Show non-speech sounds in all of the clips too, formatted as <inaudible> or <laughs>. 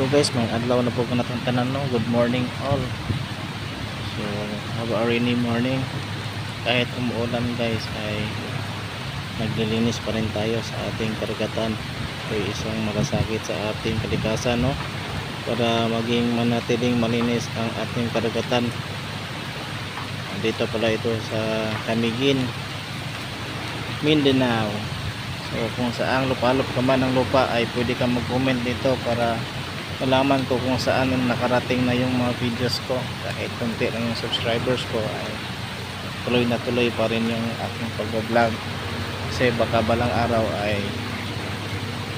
Hello guys, may adlaw na po ko natang tanan no. Good morning all. So, have a rainy morning. Kahit umuulan guys ay naglilinis pa rin tayo sa ating karagatan. Ito isang malasakit sa ating kalikasan no. Para maging manatiling malinis ang ating karagatan. Dito pala ito sa Camiguin, Mindanao. So kung saang lupalop ka man ng lupa ay pwede kang mag-comment dito para malaman ko kung saan nakarating na yung mga videos ko. Kahit konti lang yung subscribers ko ay tuloy na tuloy pa rin yung aking pag-vlog. Kasi baka balang araw ay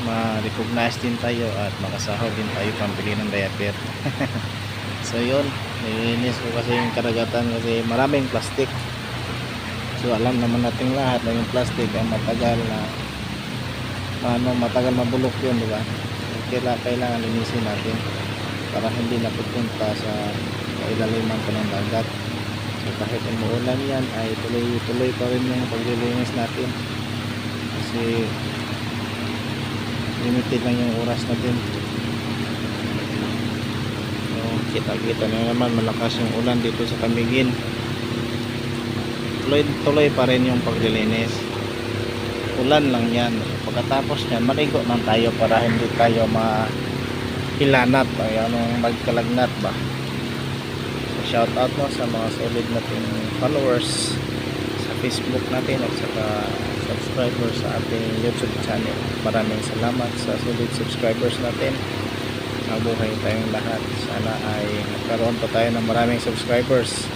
ma-recognize din tayo at makasahod din tayo pambili ng diaper. <laughs> so yun, nilinis ko kasi yung karagatan kasi maraming plastic. So alam naman natin lahat na yung plastic ay matagal na ano, matagal mabulok yun, di Kaya kailangan linisin natin para hindi na pupunta sa kailaliman pa ng dagat. So kahit umuulan yan ay tuloy-tuloy pa rin yung paglilinis natin. Kasi limited lang yung oras natin. So kita-kita na naman malakas yung ulan dito sa Camiguin. Tuloy-tuloy pa rin yung paglilinis ulan lang yan pagkatapos yan maligo lang tayo para hindi tayo mahilanat ay anong magkalagnat ba? So, shout out mo sa mga solid nating followers sa facebook natin at saka subscribers sa ating youtube channel. Maraming salamat sa solid subscribers natin. Mabuhay tayong lahat. Sana ay magkaroon pa tayo ng maraming subscribers.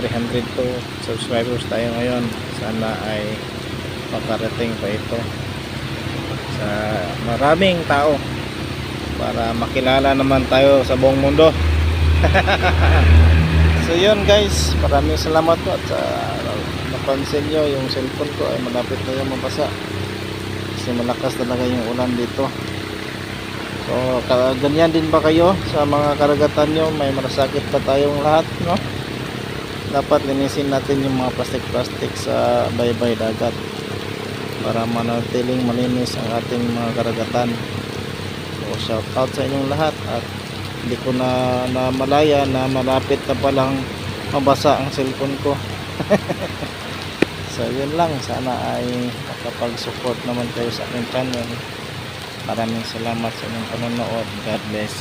302 subscribers tayo ngayon. Sana ay makarating pa ito sa maraming tao para makilala naman tayo sa buong mundo. <laughs> So yun guys. Maraming salamat po. At sa napansin nyo yung cellphone ko ay malapit na yung mabasa. Kasi malakas talaga yung ulan dito. So ganyan din ba kayo sa mga karagatan nyo? May marasakit pa tayong lahat no? Dapat linisin natin yung mga plastic-plastic sa baybay dagat para manatiling malinis ang ating mga karagatan. So shout out sa inyong lahat at hindi ko na, na malaya na malapit na palang mabasa ang cellphone ko. <laughs> So yun lang. Sana ay makapag support naman kayo sa aking channel. Maraming salamat sa inyong panonood. God bless